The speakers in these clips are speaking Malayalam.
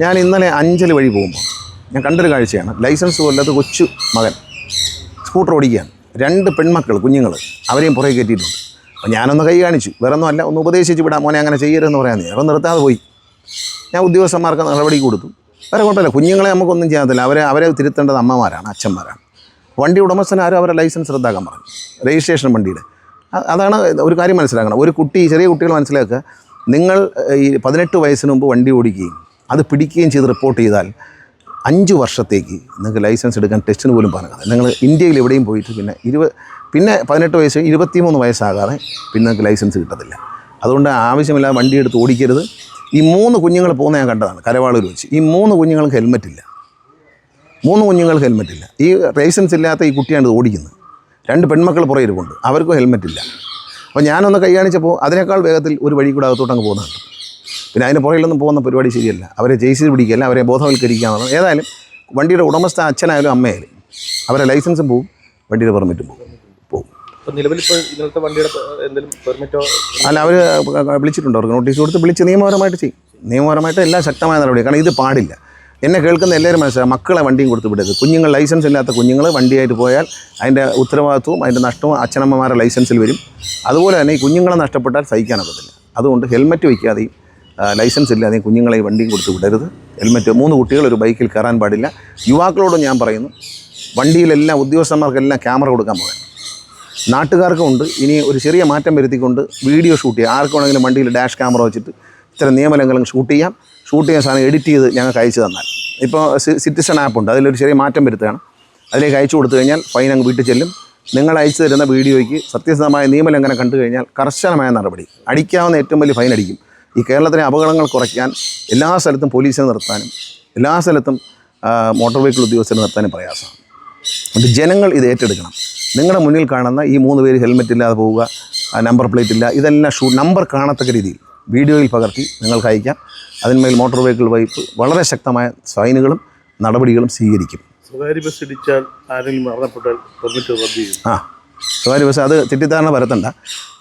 ഞാൻ ഇന്നലെ അഞ്ചൽ വഴി പോകുമ്പോൾ ഞാൻ കണ്ടൊരു കാഴ്ചയാണ്. ലൈസൻസ് കൊല്ലാത്ത കൊച്ചു മകൻ സ്കൂട്ടർ ഓടിക്കുകയാണ്. രണ്ട് പെൺമക്കൾ കുഞ്ഞുങ്ങൾ അവരെയും പുറകെ കയറ്റിയിട്ടുണ്ട്. അപ്പോൾ ഞാനൊന്ന് കൈ കാണിച്ചു. വേറെ ഒന്നും അല്ല ഒന്ന് ഉപദേശിച്ച് വിടാം. മോനെ അങ്ങനെ ചെയ്യരുതെന്ന് പറയാൻ അപ്പം നിർത്താതെ പോയി. ഞാൻ ഉദ്യോഗസ്ഥന്മാർക്ക് നടപടി കൊടുത്തു. വേറെ കുഴപ്പമില്ല. കുഞ്ഞുങ്ങളെ നമുക്കൊന്നും ചെയ്യാത്തില്ല അവരെ അവരെ തിരുത്തേണ്ടത് അമ്മമാരാണ് അച്ഛന്മാരാണ്. വണ്ടി ഉടമസ്ഥൻ ആരും അവരെ ലൈസൻസ് റദ്ദാക്കാൻ പറഞ്ഞു. രജിസ്ട്രേഷൻ വണ്ടിയുടെ. അതാണ് ഒരു കാര്യം മനസ്സിലാക്കണം. ഒരു കുട്ടി ചെറിയ കുട്ടികൾ മനസ്സിലാക്കുക. നിങ്ങൾ ഈ പതിനെട്ട് വയസ്സിന് മുമ്പ് വണ്ടി ഓടിക്കുകയും അത് പിടിക്കുകയും ചെയ്ത് റിപ്പോർട്ട് ചെയ്താൽ അഞ്ച് വർഷത്തേക്ക് നിങ്ങൾക്ക് ലൈസൻസ് എടുക്കാൻ ടെസ്റ്റിന് പോലും പറഞ്ഞത് നിങ്ങൾ ഇന്ത്യയിൽ എവിടെയും പോയിട്ട് പിന്നെ ഇരുപത് പിന്നെ പതിനെട്ട് വയസ്സ് ഇരുപത്തിമൂന്ന് വയസ്സാകാതെ പിന്നെ നിങ്ങൾക്ക് ലൈസൻസ് കിട്ടത്തില്ല. അതുകൊണ്ട് ആവശ്യമില്ലാതെ വണ്ടി എടുത്ത് ഓടിക്കരുത്. ഈ മൂന്ന് കുഞ്ഞുങ്ങൾ പോകുന്ന ഞാൻ കണ്ടതാണ് കരവാളൂർ വെച്ച്. ഈ മൂന്ന് കുഞ്ഞുങ്ങൾക്ക് ഹെൽമെറ്റ് ഇല്ല. മൂന്ന് കുഞ്ഞുങ്ങൾക്ക് ഹെൽമെറ്റ് ഇല്ല. ഈ ലൈസൻസ് ഇല്ലാത്ത ഈ കുട്ടിയാണ് ഇത് ഓടിക്കുന്നത്. രണ്ട് പെൺമക്കൾ പുറകെ ഇരിപ്പുണ്ട്. അവർക്കും ഹെൽമെറ്റ് ഇല്ല. അപ്പോൾ ഞാനൊന്ന് കൈ കാണിച്ചപ്പോൾ അതിനേക്കാൾ വേഗത്തിൽ ഒരു വഴി കൂടെ അകത്തോട്ട് അങ്ങ് പോകുന്നുണ്ട് പിന്നെ അതിന് പുറകിലൊന്നും പോകുന്ന പരിപാടി ശരിയല്ല. അവരെ ജയിച്ച് പിടിക്കുകയല്ല അവരെ ബോധവൽക്കരിക്കുക എന്നുള്ളത് ഏതായാലും വണ്ടിയുടെ ഉടമസ്ഥ അച്ഛനായാലും അമ്മയായാലും അവരെ ലൈസൻസും പോവും വണ്ടിയുടെ പെർമിറ്റും പോകും പോവും. ഇപ്പൊ നിലവിൽ ഇപ്പോൾ ഇന്നത്തെ വണ്ടിയുടെ പ- എന്തെങ്കിലും പെർമിറ്റോ? അല്ല അവർ വിളിച്ചിട്ടുണ്ട് അവർക്ക് നോട്ടീസ് കൊടുത്ത് വിളിച്ച് നിയമപരമായിട്ട് ചെയ്യും. നിയമപരമായിട്ട് എല്ലാം ശക്തമായ നടപടി കാരണം ഇത് പാടില്ല. എന്നെ കേൾക്കുന്ന എല്ലാവരും മനസ്സിലാവും മക്കളെ വണ്ടിയും കൊടുത്ത് വിടരുത്. കുഞ്ഞുങ്ങൾ ലൈസൻസ് ഇല്ലാത്ത കുഞ്ഞുങ്ങൾ വണ്ടിയായിട്ട് പോയാൽ അതിന്റെ ഉത്തരവാദിത്വവും അതിന്റെ നഷ്ടവും അച്ഛനമ്മമാരുടെ ലൈസൻസിൽ വരും. അതുപോലെ തന്നെ ഈ കുഞ്ഞുങ്ങളെ നഷ്ടപ്പെട്ടാൽ സഹിക്കാനൊക്കത്തില്ല അതുകൊണ്ട് ഹെൽമറ്റ് വയ്ക്കാതെയും ലൈസൻസ് ഇല്ലാതെ കുഞ്ഞുങ്ങളെ വണ്ടിയും കൊടുത്ത് വിടരുത്. ഹെൽമെറ്റ് മൂന്ന് കുട്ടികൾ ഒരു ബൈക്കിൽ കയറാൻ പാടില്ല. യുവാക്കളോട് ഞാൻ പറയുന്നു വണ്ടിയിലെല്ലാം ഉദ്യോഗസ്ഥന്മാർക്കെല്ലാം ക്യാമറ കൊടുക്കാൻ പോകാൻ. നാട്ടുകാർക്കും ഉണ്ട് ഇനി ഒരു ചെറിയ മാറ്റം വരുത്തിക്കൊണ്ട് വീഡിയോ ഷൂട്ട് ചെയ്യാം. ആർക്കും വേണമെങ്കിലും വണ്ടിയിൽ ഡാഷ് ക്യാമറ വെച്ചിട്ട് ഇത്തരം നിയമലംഘനം ഷൂട്ട് ചെയ്യാം. ഷൂട്ട് ചെയ്യാൻ സാധനം എഡിറ്റ് ചെയ്ത് ഞങ്ങൾക്ക് അയച്ചു തന്നാൽ. ഇപ്പോൾ സിറ്റിസൺ ആപ്പ് ഉണ്ട് അതിലൊരു ചെറിയ മാറ്റം വരുത്തുകയാണ്. അതിലേക്ക് അയച്ചു കൊടുത്തു കഴിഞ്ഞാൽ ഫൈൻ അങ്ങ് വീട്ടിൽ ചെല്ലും. നിങ്ങൾ അയച്ചു തരുന്ന വീഡിയോയ്ക്ക് സത്യസന്ധമായ നിയമലംഘനം കണ്ടു കഴിഞ്ഞാൽ കർശനമായ നടപടി. അടിക്കാവുന്ന ഏറ്റവും വലിയ ഫൈൻ അടിക്കും. ഈ കേരളത്തിലെ അപകടങ്ങൾ കുറയ്ക്കാൻ എല്ലാ സ്ഥലത്തും പോലീസിനെ നിർത്താനും എല്ലാ സ്ഥലത്തും മോട്ടോർ വെഹിക്കിൾ ഉദ്യോഗസ്ഥരെ നിർത്താനും പ്രയാസമാണ്. അതുകൊണ്ട് ജനങ്ങൾ ഇത് ഏറ്റെടുക്കണം. നിങ്ങളുടെ മുന്നിൽ കാണുന്ന ഈ മൂന്ന് പേര് ഹെൽമെറ്റ് ഇല്ലാതെ പോവുക നമ്പർ പ്ലേറ്റ് ഇല്ല ഇതെല്ലാം ഷൂ നമ്പർ കാണത്തക്ക രീതിയിൽ വീഡിയോയിൽ പകർത്തി നിങ്ങൾക്ക് അയക്കാം. അതിന്മേൽ മോട്ടോർ വെഹിക്കിൾ വകുപ്പ് വളരെ ശക്തമായ സൈനുകളും നടപടികളും സ്വീകരിക്കും. സ്വകാര്യ ബസ് ഇടിച്ചാൽ ആരെങ്കിലും മരണപ്പെട്ടാൽ പെർമിറ്റ് റദ്ദ് ചെയ്യും. ആ. സ്വകാര്യ ബസ് അത് തെറ്റിദ്ധാരണ വരത്തണ്ട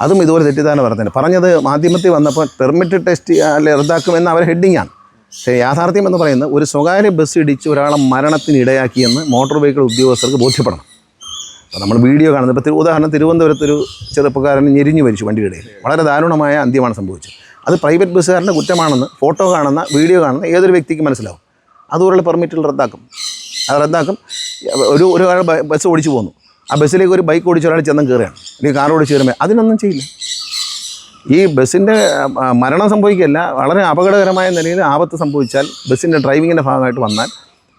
അതും ഇതുപോലെ തെറ്റിദ്ധാരണ വരുത്തണ്ട പറഞ്ഞത് മാധ്യമത്തിൽ വന്നപ്പോൾ പെർമിറ്റ് ടെസ്റ്റ് അല്ലെ റദ്ദാക്കുമെന്ന് അവർ ഹെഡിങ്ങാണ് പക്ഷേ യാഥാർത്ഥ്യം എന്ന് പറയുന്നത് ഒരു സ്വകാര്യ ബസ് ഇടിച്ച് ഒരാളെ മരണത്തിന് ഇടയാക്കിയെന്ന് മോട്ടോർ വെഹിക്കിൾ ഉദ്യോഗസ്ഥർക്ക് ബോധ്യപ്പെടണം. അപ്പോൾ നമ്മൾ വീഡിയോ കാണുന്നത് ഇപ്പോൾ ഉദാഹരണം തിരുവനന്തപുരത്തൊരു ചെറുപ്പക്കാരൻ ഞെരിഞ്ഞു മരിച്ചു വണ്ടിയുടെ വളരെ ദാരുണമായ അന്ത്യമാണ് സംഭവിച്ചത്. അത് പ്രൈവറ്റ് ബസ്സുകാരന്റെ കുറ്റമാണെന്ന് ഫോട്ടോ കാണുന്ന വീഡിയോ കാണുന്ന ഏതൊരു വ്യക്തിക്ക് മനസ്സിലാവും. അതുപോലുള്ള പെർമിറ്റിൽ റദ്ദാക്കും. അത് റദ്ദാക്കും. ഒരു ഒരു ബസ് ഓടിച്ചു പോന്നു. ആ ബസ്സിലേക്ക് ഒരു ബൈക്ക് ഓടിച്ച് ഒരാൾ ചെന്നും കയറുകയാണ്. അല്ലെങ്കിൽ കാർ ഓടിച്ച് കയറുമ്പോൾ അതിനൊന്നും ചെയ്യില്ല. ഈ ബസ്സിന്റെ മരണം സംഭവിക്കുകയല്ല വളരെ അപകടകരമായ നിലയിൽ ആപത്ത് സംഭവിച്ചാൽ ബസ്സിന്റെ ഡ്രൈവിങ്ങിന്റെ ഭാഗമായിട്ട് വന്നാൽ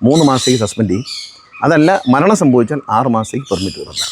മൂന്ന് മാസത്തേക്ക് സസ്പെൻഡ് ചെയ്യും. അതല്ല മരണം സംഭവിച്ചാൽ ആറ് മാസത്തേക്ക് പെർമിറ്റ് റദ്ദാക്കും